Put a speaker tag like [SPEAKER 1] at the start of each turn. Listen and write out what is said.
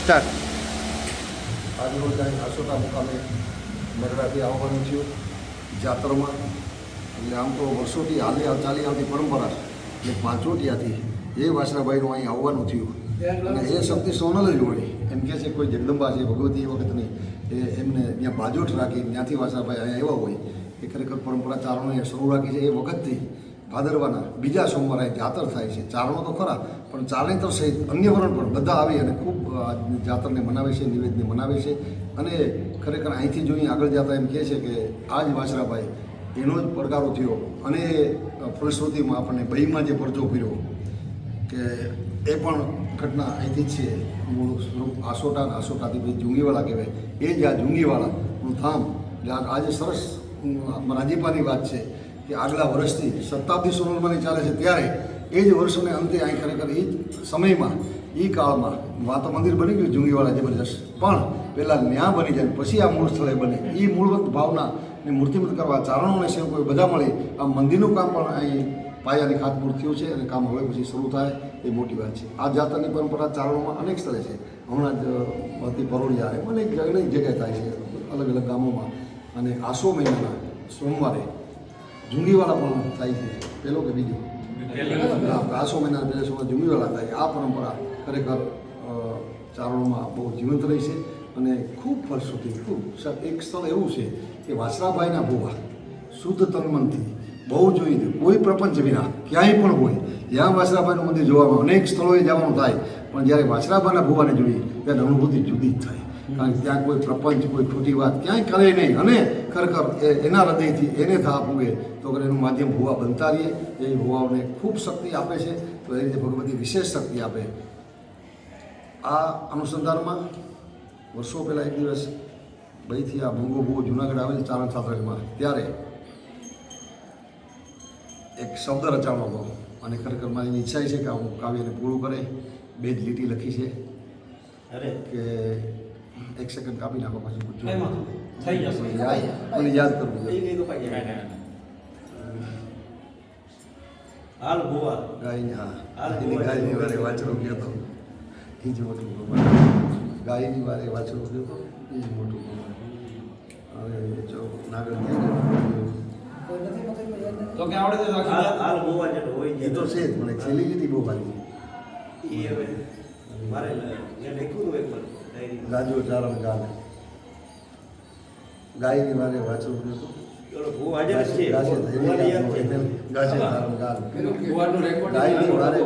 [SPEAKER 1] Start.
[SPEAKER 2] આજરોજ અહીં આસોટા મુકામે મરડાથી આવવાનું થયું. જાત્રામાં, એટલે આમ તો વર્ષોથી હાલી ચાલી આવતી પરંપરા એટલે પાંચોટિયાથી એ વાસણાભાઈનું અહીં આવવાનું થયું. અને એ શક્તિ સોનલ જ હોય. એમ કહે છે કોઈ જગદંબા છે, ભગવતી એ વખતની, એ એમને ત્યાં બાજોઠ રાખી, ત્યાંથી વાસણાભાઈ અહીંયા આવ્યા હોય. એ ખરેખર પરંપરા ચારણોએ શરૂ રાખી છે. એ વખતથી ભાદરવાના બીજા સોમવારે જાતર થાય છે. ચારણો તો ખરા, પણ ચારણેતર સહિત અન્ય વર્ણ પણ બધા આવી અને ખૂબ જાતરને મનાવે છે, નિવેદને મનાવે છે. અને ખરેખર અહીંથી જોઈ આગળ જતા એમ કહે છે કે આ જ વાસરાભાઈ એનો જ પડકારો થયો અને ફલશ્રુતિમાં આપણને બહીમાં જે પરચો કર્યો કે એ પણ ઘટના અહીંથી જ છે. મૂળ સ્વરૂપ આસોટા આસોટાથી પછી જુંગીવાળા કહેવાય. એ જ આ જુંગીવાળાનું થામ આજે સરસ રાજીપાની વાત છે. કે આગલા વર્ષથી શતાબ્દી સોનલમાંની ચાલે છે ત્યારે એ જ વર્ષોને અંતે અહીં ખરેખર એ સમયમાં, એ કાળમાં વાતો મંદિર બની ગયું જુંગીવાળા જબરજસ્ત. પણ પહેલાં ન્યા બની જાય પછી આ મૂળ સ્થળે બને. એ મૂળવત ભાવના ને મૂર્તિમત કરવા ચારણોને સેવકો બધા મળે. આ મંદિરનું કામ પણ અહીં પાયાની ખાતમુહૂર્ત થયું છે અને કામ હવે પછી શરૂ થાય એ મોટી વાત છે. આ જાતરની પરંપરા ચારણોમાં અનેક સ્થળે છે. હમણાં જ હતી પરોડિયા અનેક અનેક જગ્યાએ થાય છે. અલગ અલગ ગામોમાં. અને આસો મહિનાના સોમવારે જુંગીવાળા પણ થાય છે. પહેલો કે બીજો. આસો મહિનાના પહેલા સોમવારે જુંગીવાળા થાય છે. આ પરંપરા ખરેખર ચારણોમાં બહુ જીવંત રહી છે અને ખૂબ ફલશ્રુતિ ખૂબ એક સ્થળ એવું છે કે વાસરાભાઈના ભૂવા શુદ્ધ તનમનથી બહુ જોઈ દે કોઈ પ્રપંચ વિના ક્યાંય પણ હોય જ્યાં વાસરાભાઈનું મંદિર જોવામાં અનેક સ્થળોએ જવાનું થાય પણ જ્યારે વાસરાભાઈના ભૂવાને જોઈએ ત્યારે અનુભૂતિ જુદી જ થાય. કારણ કે ત્યાં કોઈ પ્રપંચ કોઈ ખોટી વાત ક્યાંય કરે નહીં. અને ખરેખર એ એના હૃદયથી એને થા પૂગે તો એનું માધ્યમ ભૂવા બનતા રહીએ એ ભૂવાઓને ખૂબ શક્તિ આપે છે. તો એ રીતે ભગવતી વિશેષ શક્તિ આપે. આ અનુસંધાનમાં વર્ષો પહેલાં એક દિવસ ભાઈથી આ ભૂંગો ભૂવો જુનાગઢ આવે છે ચારણ છાત્રકમાં ત્યારે એક શબ્દ રચાણો હતો અને ખરેખર મારી ઈચ્છા છે કે હું કાવ્યને પૂરું કરે. બે જ લીટી લખી છે
[SPEAKER 3] અરે.
[SPEAKER 2] કે એક સેકન્ડ કાપી નાખો પછી
[SPEAKER 3] કઈ નહીં. થઈ જશે.
[SPEAKER 2] મને યાદ કરવું
[SPEAKER 3] એ કઈ તો પાઈ જાય. હાલ ગોવા
[SPEAKER 2] ગાયની હા.
[SPEAKER 3] હાલ.
[SPEAKER 2] ગાયની વારે વાછડો ગયો એ જ મોટું ભગવાન ગાયની વારે વાછરો ગયો એ જ મોટું ભગવાન હવે જો નાગર
[SPEAKER 4] તો કે આવડે તો
[SPEAKER 3] હાલ
[SPEAKER 4] ગોવા
[SPEAKER 3] હાલ હોય
[SPEAKER 2] એ તો છે જ મને છેલ્લી લીટી બહુ ભારી
[SPEAKER 3] એ હવે મારે એ લખ્યું હતું એક વાર.
[SPEAKER 2] ગાજો ચારણ ગાને ગાયની ની મારે
[SPEAKER 4] વાંચવું રેકોર્ડ
[SPEAKER 2] ગાયની વારે